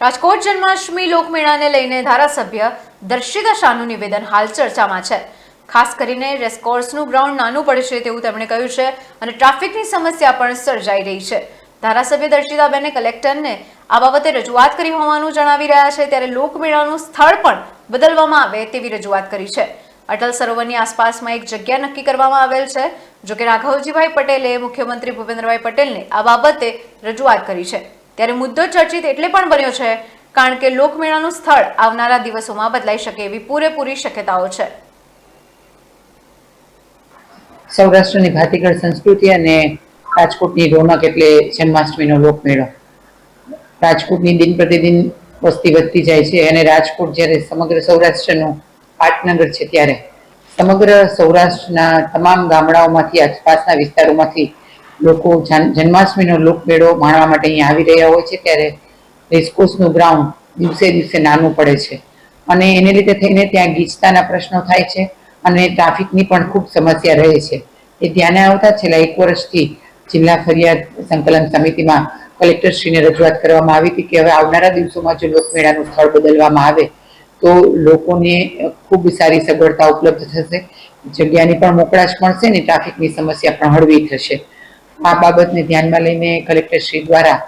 રાજકોટ જન્માષ્ટમી લોકમેળાને લઈને ધારાસભ્ય દર્શિતા શાહનું નિવેદન હાલ ચર્ચામાં છે. ખાસ કરીને રેસકોર્સનું ગ્રાઉન્ડ નાનું પડશે તેવું તેમણે કહ્યું છે અને ટ્રાફિકની સમસ્યા પણ સર્જાઈ રહી છે. ધારાસભ્ય દર્શિતાબેને કલેક્ટરને આ બાબતે રજૂઆત કરી હોવાનું જણાવી રહ્યા છે. ત્યારે લોકમેળાનું સ્થળ પણ બદલવામાં આવે તેવી રજૂઆત કરી છે. અટલ સરોવરની આસપાસમાં એક જગ્યા નક્કી કરવામાં આવેલ છે જોકે રાઘવજીભાઈ પટેલે મુખ્યમંત્રી ભૂપેન્દ્રભાઈ પટેલને આ બાબતે રજૂઆત કરી છે. ત્યારે મુદ્દો ચર્ચિત એટલે પણ બન્યો છે, કારણ કે લોકમેળાનું સ્થળ આવનારા દિવસોમાં બદલાઈ શકે એવી પૂરેપૂરી શક્યતાઓ છે. સૌરાષ્ટ્રની ભાતીગળ સંસ્કૃતિ અને રાજકોટની રોનક એટલે જન્માષ્ટમીનો લોકમેળો. રાજકોટની દિન પ્રતિદિન વસ્તી વધતી જાય છે અને રાજકોટ જ્યારે સમગ્ર સૌરાષ્ટ્રનું પાટનગર છે ત્યારે. સમગ્ર સૌરાષ્ટ્રના તમામ ગામડાઓમાંથી, આસપાસના વિસ્તારોમાંથી લોકો જન- જન્માષ્ટમીનો લોકમેળો માણવા માટે અહીંયા આવી રહ્યા હોય છે ત્યારે રેસકોર્સનું ગ્રાઉન્ડ દિવસે દિવસે નાનું પડે છે. અને એને લીધે થઈને ત્યાં ગીચતાના પ્રશ્નો થાય છે અને ટ્રાફિકની પણ ખૂબ સમસ્યા રહે છે. એ ધ્યાને આવતા છેલ્લા એક વર્ષથી જિલ્લા ફરિયાદ સંકલન સમિતિમાં કલેક્ટરશ્રીને રજૂઆત કરવામાં આવી હતી કે હવે આવનારા દિવસોમાં જો લોકમેળાનું સ્થળ બદલવામાં આવે તો લોકોને ખૂબ સારી સગવડતા ઉપલબ્ધ થશે. જગ્યાની પણ મોકળાશ મળશે ને ટ્રાફિકની સમસ્યા પણ હળવી થશે. આ બાબતને ધ્યાનમાં લઈને કલેક્ટરશ્રી દ્વારા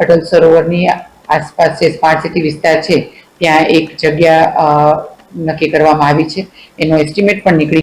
અટલ સરોવરની આસપાસ જે સ્માર્ટ સિટી વિસ્તાર છે, ત્યાં એક જગ્યા નક્કી કરવામાં આવી છે. એનો એસ્ટિમેટ પણ નીકળી